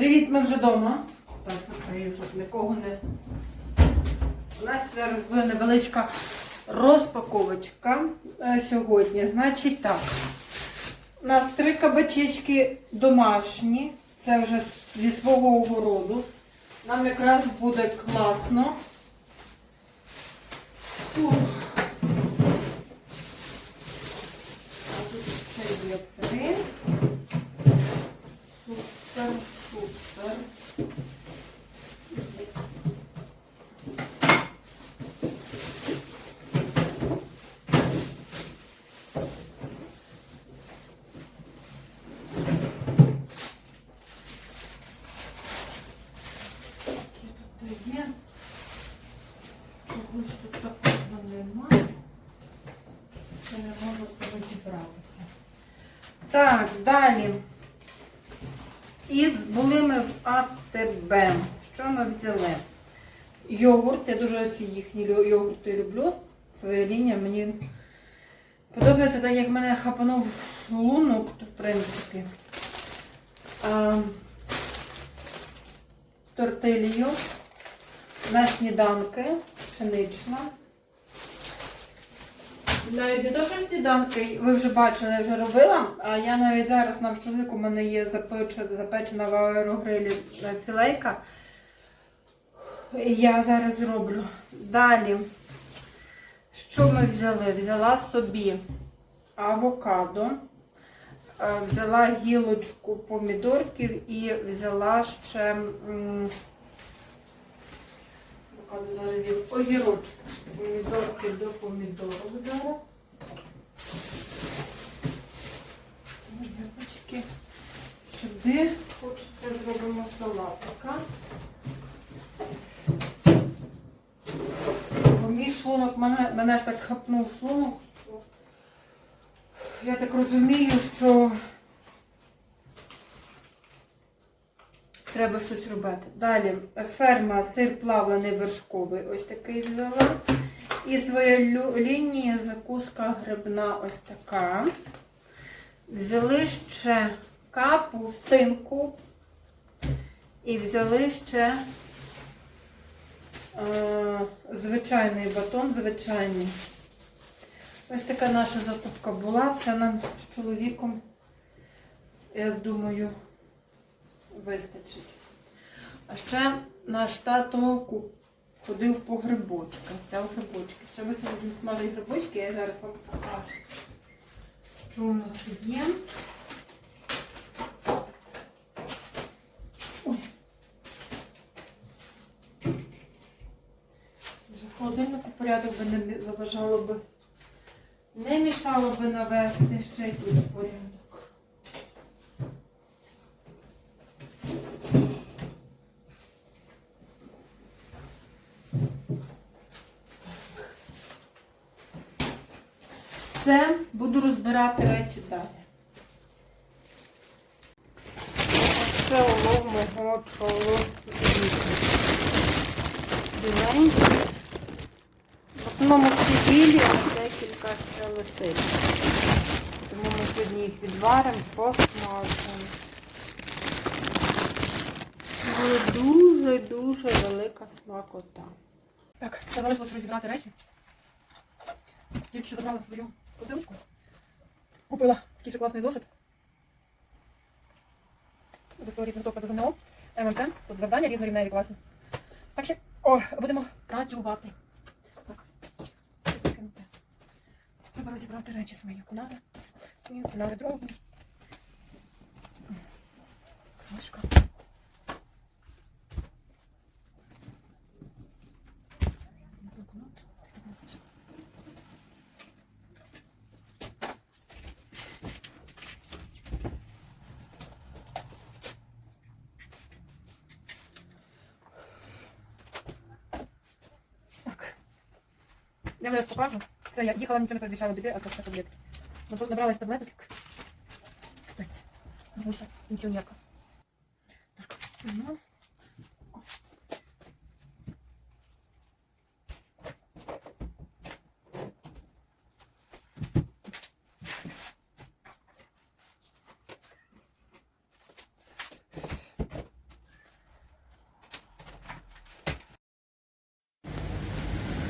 Привіт, ми вже вдома. Так, закрию, щоб нікого не. У нас зараз буде невеличка розпаковочка е, сьогодні. Значить так. У нас три кабачечки домашні. Це вже зі свого огороду. Нам якраз буде класно. Фу. А тут ще є три. Супер, супер. Які тут є? Чогось тут такого немає. Я не можу розібратися. Так, далі. І були ми в АТБ. Що ми взяли? Йогурт. Я дуже ці їхні йогурти люблю. Своя лінія мені подобається, так як мене хапанув шлунок, то в принципі. А, тортилью на сніданки, пшенична. Навіть не то, що сніданки, ви вже бачили, я вже робила, а я навіть зараз на чоловіку у мене є запечена, в аерогрилі е, філейка. Я зараз зроблю. Далі, що ми взяли? Взяла собі авокадо, е, взяла гілочку помідорків і взяла ще м, зараз є огірочок. Помідорки до помідорок зараз. Огірочки сюди. Хочеться зробимо салатика. Мій шлунок, мене, мене ж так хапнув шлунок, що я так розумію, що треба щось робити. Далі ферма сир плавлений вершковий, ось такий взяла. І своя лінія закуска грибна ось така. Взяли ще капустинку і взяли ще е, звичайний батон, звичайний. Ось така наша закупка була. Це нам з чоловіком, я думаю, вистачить. А ще наш тато ходив по грибочках. Це грибочки. Ще ми сьогодні смажені грибочки, я зараз вам покажу. Що у нас є? Ой. Вже в холодильнику порядок би не заважало би. Не мішало би навести ще й тут порядок. Все, буду розбирати речі далі. Це улов мого чоловіка. Біленький. В основному всі білі, а декілька ще лисиць. Тому ми сьогодні їх відваримо, посмажимо. Буде дуже-дуже велика смакота. Так, залишилось розібрати речі. Тільки що забрала свою посилочку. Купила такий же класний зошит. З історії підготовка до ЗНО. ММТ. Тут завдання різнорівневі класні. Так що, о, будемо працювати. Так. Треба розібрати речі свої окуляри. І окуляри другі. Книжка. Я вам покажу. Це я їхала, нічого не передбачала біди, а це все таблетки. Набралась таблеток. Капець. Гуся, пенсіонерка. Так, ну.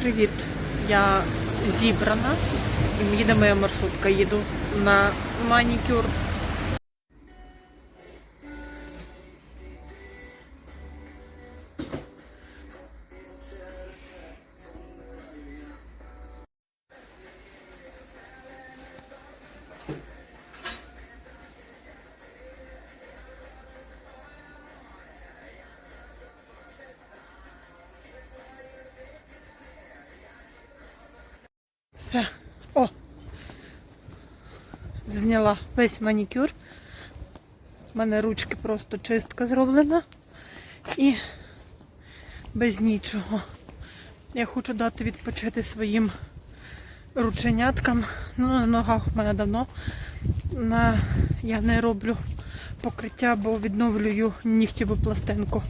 Привіт! Я зібрана. Їде моя маршрутка. Їду на манікюр. Все. О! Зняла весь манікюр. У мене ручки просто чистка зроблена. І без нічого. Я хочу дати відпочити своїм рученяткам. Ну, на ногах в мене давно. На... Я не роблю покриття, бо відновлюю нігтєву пластинку.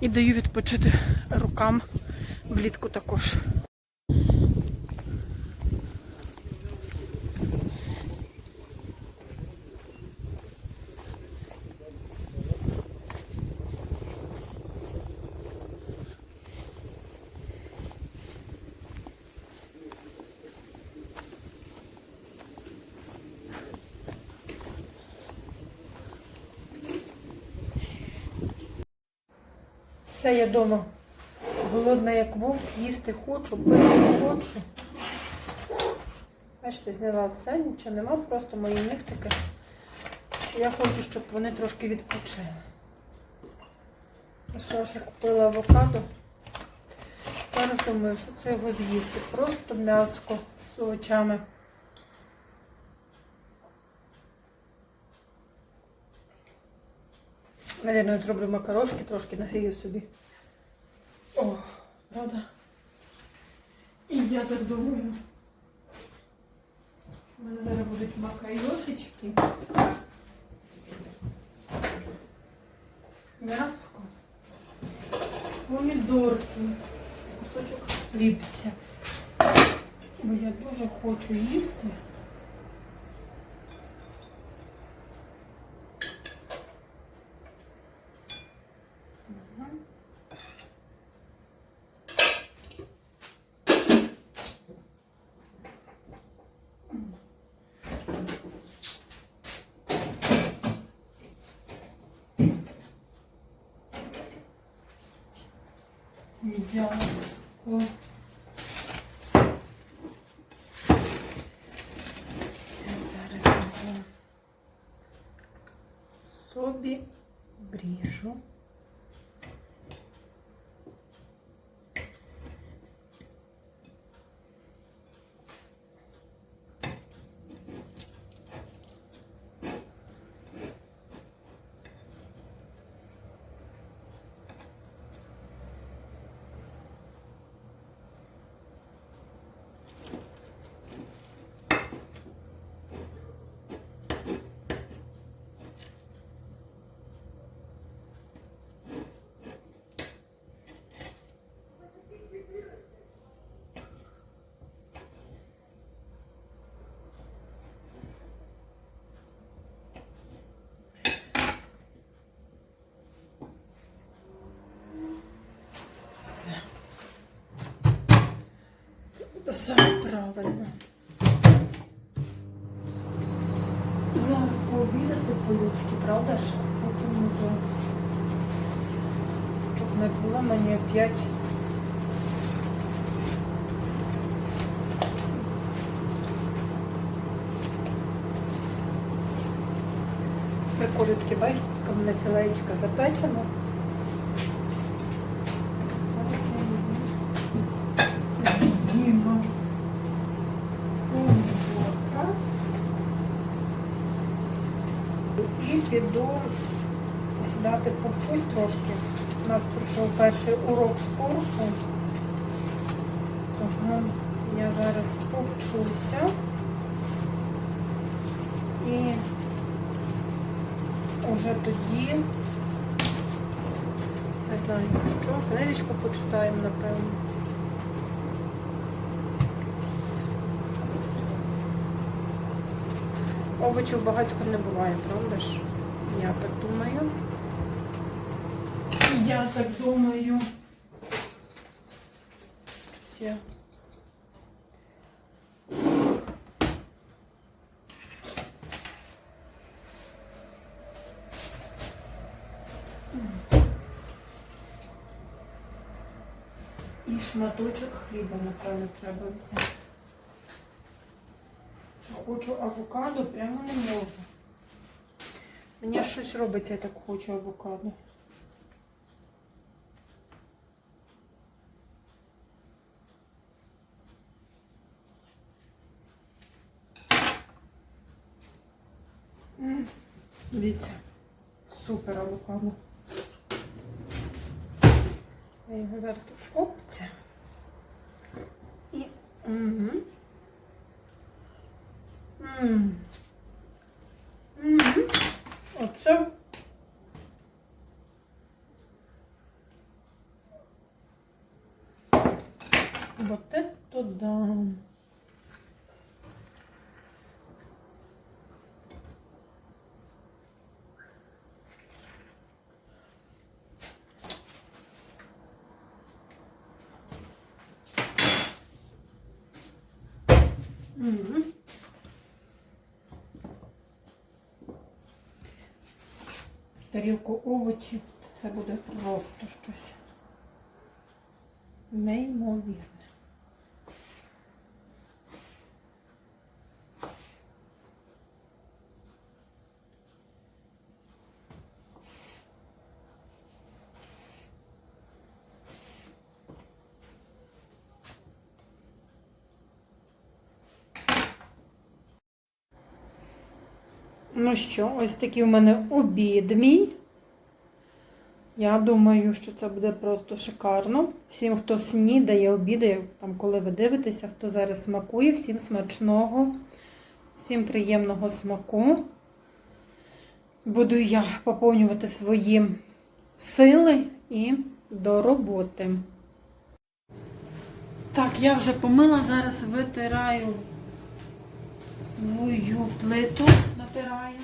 І даю відпочити рукам влітку також. Все, я вдома. Голодна як вовк, їсти хочу, пити не хочу. Бачите, зняла все, нічого нема, просто мої нігтики. Я хочу, щоб вони трошки відпочили. Пішла, ще купила авокадо. Зараз думаю, що це його з'їсти. Просто м'яско з овочами. Наверное, зроблю макарошки, трошки нагрію собі. О, правда? І я так думаю. У мене зараз будуть макайошечки. М'яско. Помідорки. Кусочок хлібця. Бо я дуже хочу їсти. М'яско. Я зараз його собі бріжу. Все. Це буде саме правильно. Зараз пообідати по-людськи, правда ж? Потім вже щоб не було мені опять. Приколітки, бачите, мене філеєчка запечена. Сідати повчусь трошки. У нас прийшов перший урок з курсу. Тому я зараз повчуся. І вже тоді не знаю що, книжечку почитаємо, напевно. Овочів багатько не буває, правда ж? Я так думаю. Я так думаю. порція. І шматочок хліба, напевно, треба взяти. Хочу авокадо, прямо не можу. Мені щось робиться, я так хочу авокадо. Дивіться, супер авокадо. Я його зараз тут опця. І. Угу. Мгм. тарілку овочів. Це буде просто щось неймовірне. Ну що, ось такий у мене обід мій. Я думаю, що це буде просто шикарно. Всім, хто снідає, обідає, там, коли ви дивитеся, хто зараз смакує, всім смачного, всім приємного смаку. Буду я поповнювати свої сили і до роботи. Так, я вже помила, зараз витираю свою плиту, натираю.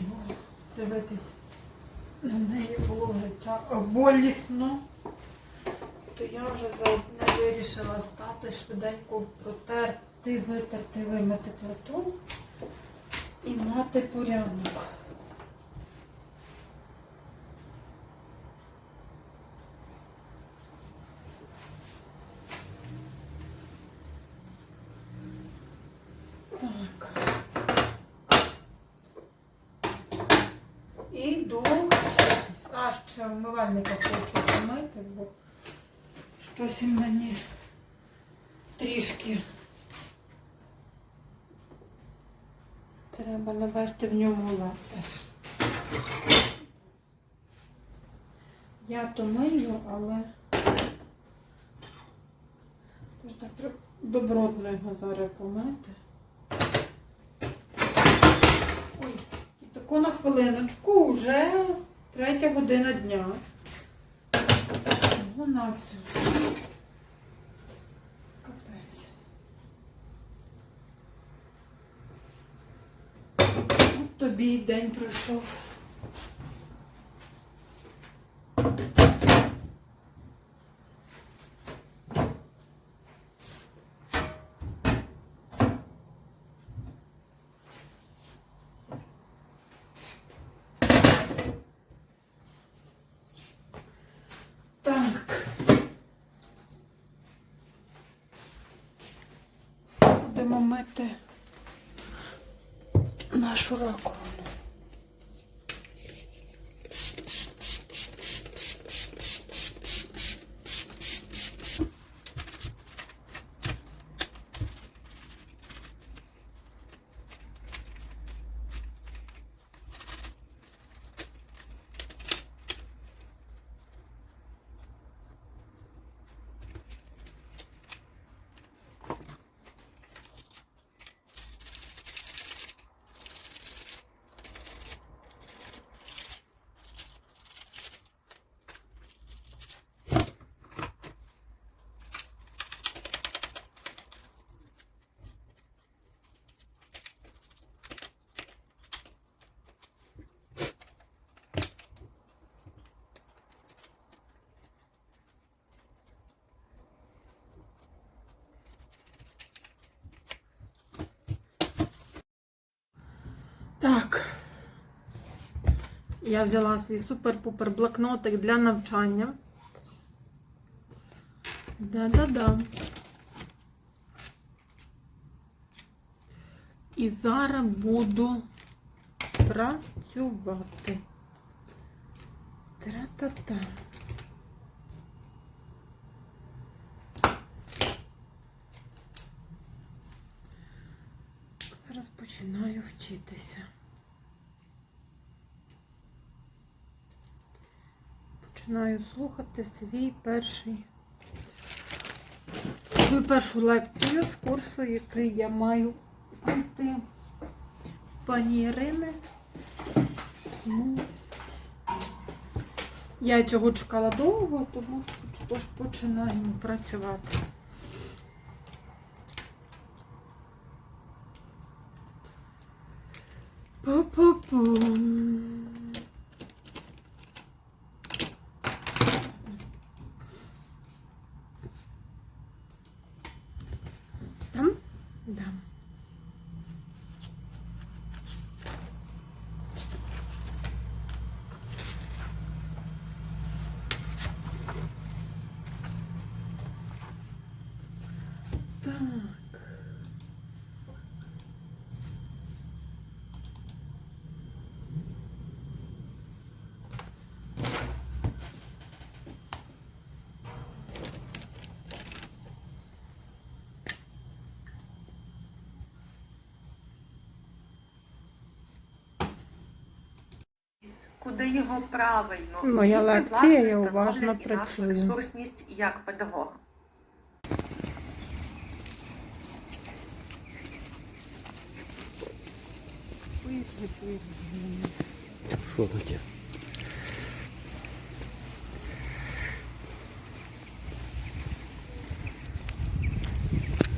О, Дивитись. На неї було життя болісно, то я вже заодне вирішила стати швиденько протерти, витерти, вимити плиту і мати порядок. Так. І до а ще вмивальника хочу помити, бо щось він мені трішки треба навести в ньому лад теж. Я то мию, але теж так добротно його зараз помити. Ой. І на хвилиночку вже третя година дня. Вона все. Капець. От тобі день пройшов. Так. Будемо нашу раковину. Так. Я взяла свій супер-пупер блокнотик для навчання. Да-да-да. І зараз буду працювати. Тра-та-та. Зараз починаю вчитися. Починаю слухати свій перший свою першу лекцію з курсу, який я маю пройти пані Ірини. Тому я цього чекала довго, тому що тож починаємо працювати. Пу-пу-пум. Там? Да. Так. Куди його правильно? Моя Які, лекція, власне, я уважно працюю. ресурсність як педагога. Що таке?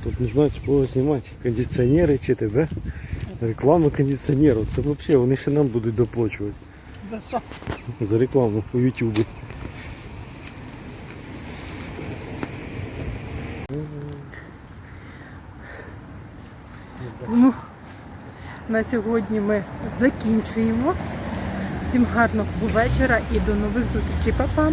Тут не знаю, кого знімати, кондиціонери чи тебе. Реклама кондиціонерів. Це взагалі вони ще нам будуть доплачувати За що? за рекламу по ютубу. Тому на сьогодні ми закінчуємо. Всім гарного вечора і до нових зустрічей, Па-па!